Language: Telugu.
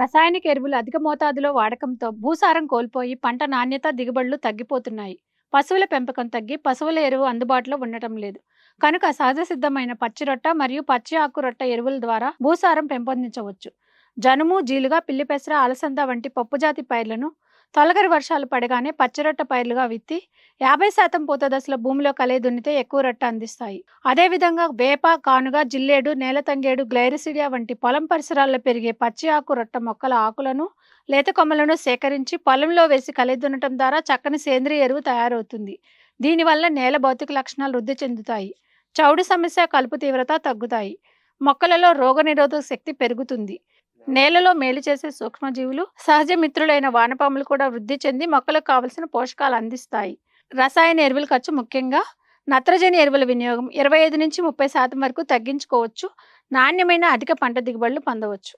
రసాయనిక ఎరువులు అధిక మోతాదులో వాడకంతో భూసారం కోల్పోయి పంట నాణ్యత దిగుబడులు తగ్గిపోతున్నాయి. పశువుల పెంపకం తగ్గి పశువుల ఎరువు అందుబాటులో ఉండటం లేదు. కనుక సహజ సిద్ధమైన పచ్చి రొట్ట మరియు పచ్చి ఆకు రొట్ట ఎరువుల ద్వారా భూసారం పెంపొందించవచ్చు. జనుము జీలుగా పిల్లి పెసర అలసంద వంటి పప్పుజాతి పైర్లను తొలగరి వర్షాలు పడగానే పచ్చిరొట్ట పైర్లుగా విత్తి యాభై శాతం పూత దశలో భూమిలో కలే దున్నితే ఎక్కువ రొట్ట అందిస్తాయి. అదేవిధంగా వేప కానుగ జిల్లేడు నేలతంగేడు గ్లైరిసిడియా వంటి పొలం పరిసరాల్లో పెరిగే పచ్చి ఆకు రొట్ట మొక్కల ఆకులను లేత కొమ్మలను సేకరించి పొలంలో వేసి కలిదున్నటం ద్వారా చక్కని సేంద్రియ ఎరువు తయారవుతుంది. దీనివల్ల నేల భౌతిక లక్షణాలు వృద్ధి చెందుతాయి. చౌడు సమస్య కలుపు తీవ్రత తగ్గుతాయి. మొక్కలలో రోగనిరోధక శక్తి పెరుగుతుంది. నేలలో మేలు చేసే సూక్ష్మజీవులు సహజ మిత్రులైన వానపాములు కూడా వృద్ధి చెంది మొక్కలకు కావలసిన పోషకాలు అందిస్తాయి. రసాయన ఎరువుల ఖర్చు ముఖ్యంగా నత్రజని ఎరువుల వినియోగం ఇరవై ఐదు నుంచి ముప్పై శాతం వరకు తగ్గించుకోవచ్చు. నాణ్యమైన అధిక పంట దిగుబడులు పొందవచ్చు.